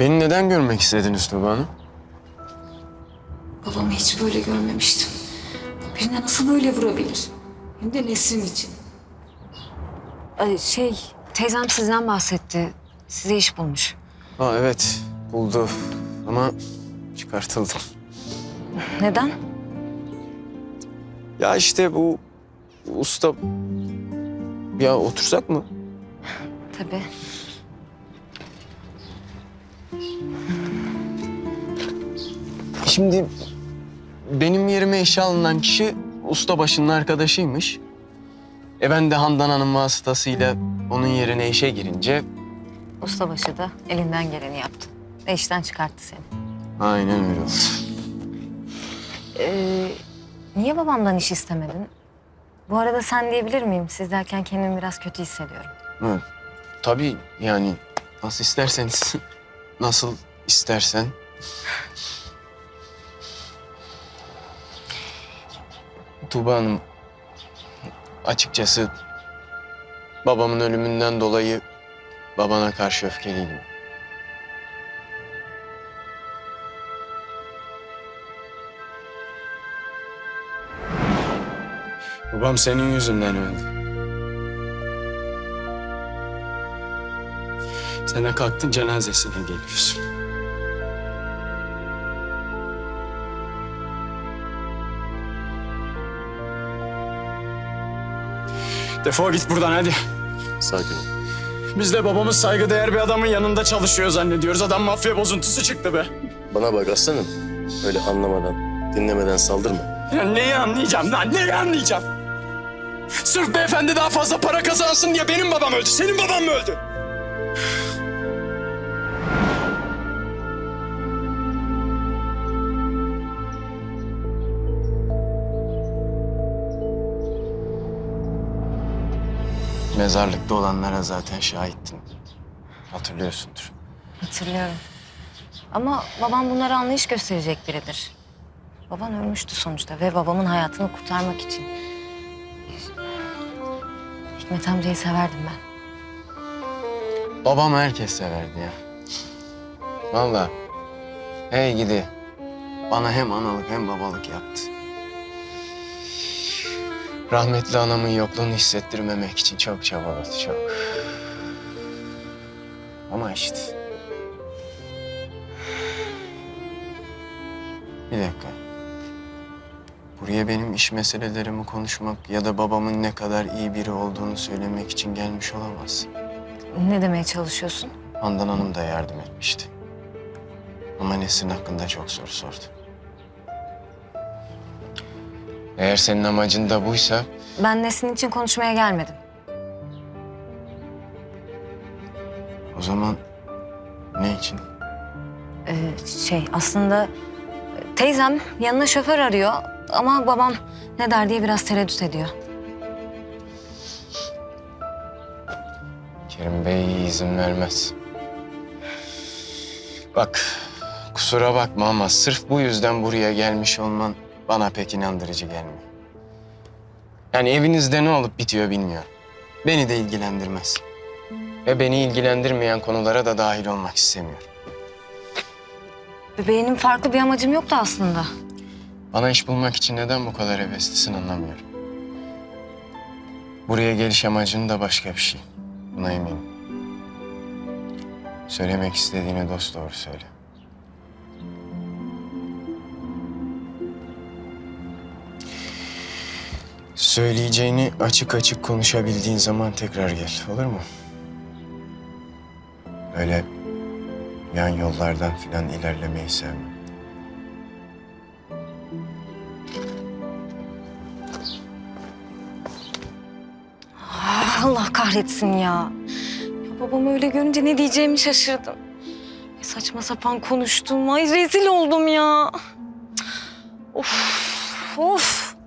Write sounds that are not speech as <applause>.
Beni neden görmek istediniz Tuba Hanım? Babamı hiç böyle görmemiştim. Birine nasıl böyle vurabilir? Hem de Nesrin için. Ay, şey, teyzem sizden bahsetti. Size iş bulmuş. Ha evet buldu ama çıkartıldım. Neden? Ya işte bu usta... Ya otursak mı? Tabii. Şimdi benim yerime işe alınan kişi ustabaşının arkadaşıymış. E ben de Handan Hanım vasıtasıyla onun yerine işe girince Ustabaşı da elinden geleni yaptı. Ve işten çıkarttı seni. aynen öyle oldu. Ee, niye babamdan iş istemedin? Bu arada sen diyebilir miyim? Siz derken kendimi biraz kötü hissediyorum. Evet. Tabii yani nasıl isterseniz, <laughs> nasıl istersen. Tuğba Hanım, açıkçası babamın ölümünden dolayı babana karşı öfkeliydim. Babam senin yüzünden öldü. De kalktın cenazesine geliyorsun. Defol git buradan hadi. Sakin ol. Biz de babamız saygıdeğer bir adamın yanında çalışıyor zannediyoruz. Adam mafya bozuntusu çıktı be. Bana bak aslanım. Öyle anlamadan, dinlemeden saldırma. Ya neyi anlayacağım lan? Neyi anlayacağım? Sırf beyefendi daha fazla para kazansın diye benim babam öldü. Senin baban mı öldü? Mezarlıkta olanlara zaten şahittin. Hatırlıyorsundur. Hatırlıyorum. Ama babam bunlara anlayış gösterecek biridir. Baban ölmüştü sonuçta ve babamın hayatını kurtarmak için. Hikmet amcayı severdim ben. Babam herkes severdi ya. Vallahi. Hey gidi. Bana hem analık hem babalık yaptı. Rahmetli anamın yokluğunu hissettirmemek için çok çabaladı, çok. Ama işte. Bir dakika. Buraya benim iş meselelerimi konuşmak ya da babamın ne kadar iyi biri olduğunu söylemek için gelmiş olamazsın. Ne demeye çalışıyorsun? Handan Hanım da yardım etmişti. Ama Nesrin hakkında çok soru sordu. Eğer senin amacın da buysa Ben Nesin için konuşmaya gelmedim. o zaman ne için? Ee, şey aslında teyzem yanına şoför arıyor ama babam ne der diye biraz tereddüt ediyor. Kerim Bey izin vermez. Bak kusura bakma ama sırf bu yüzden buraya gelmiş olman bana pek inandırıcı gelmiyor. Yani evinizde ne olup bitiyor bilmiyorum. Beni de ilgilendirmez. Ve beni ilgilendirmeyen konulara da dahil olmak istemiyorum. Benim farklı bir amacım yoktu aslında. Bana iş bulmak için neden bu kadar heveslisin anlamıyorum. Buraya geliş amacın da başka bir şey. Buna eminim. Söylemek istediğini dost doğru söyle. Söyleyeceğini açık açık konuşabildiğin zaman tekrar gel, olur mu? Öyle yan yollardan falan ilerlemeyi sevmem. Ah, Allah kahretsin ya. ya. Babamı öyle görünce ne diyeceğimi şaşırdım. Ay, saçma sapan konuştum. Ay rezil oldum ya. Of, of.